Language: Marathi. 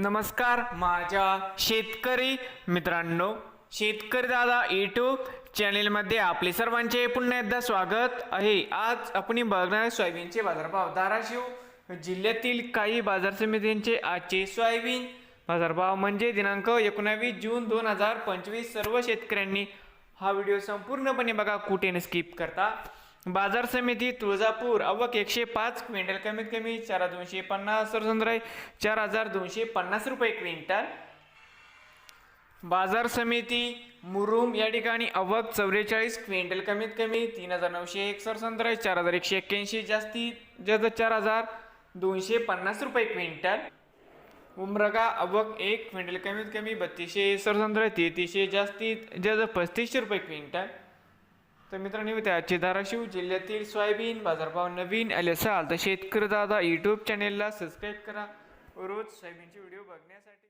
नमस्कार माझ्या शेतकरी मित्रांनो शेतकरी दादा यूट्यूब चॅनेलमध्ये आपले सर्वांचे पुन्हा एकदा स्वागत आहे. आज आपण बघणार सोयाबीनचे बाजारभाव. धाराशिव जिल्ह्यातील काही बाजार समित्यांचे आजचे सोयाबीन बाजारभाव म्हणजे दिनांक एकोणावीस जून दोन हजार पंचवीस. सर्व शेतकऱ्यांनी हा व्हिडिओ संपूर्णपणे बघा कुठे न स्किप करता. बाजार समिती तुळजापूर अवक एकशे पाच क्विंटल कमीत कमी चार दोनशे पन्नास सरसंद्राई चार हजार दोनशे पन्नास रुपये क्विंटल. बाजार समिती मुरुम या ठिकाणी अवक चौवेचाळीस क्विंटल कमीत कमी तीन हजार नऊशे एक सरसंद्राई चार हजार एकशे एक्क्याऐंशी जास्तीत जास्त चार हजार दोनशे पन्नास रुपये क्विंटल. उमरगा अवक एक क्विंटल कमीत कमी बत्तीसशे सरसंद्राई तेहतीसशे जास्तीत जास्त पस्तीसशे रुपये क्विंटल. तर मित्रांनो मी त्याचे धाराशिव जिल्ह्यातील सोयाबीन बाजारभाव नवीन आले असाल तर शेतकरी दादा यूट्यूब चॅनेलला सबस्क्राईब करा. व रोज सोयाबीनचे व्हिडिओ बघण्यासाठी.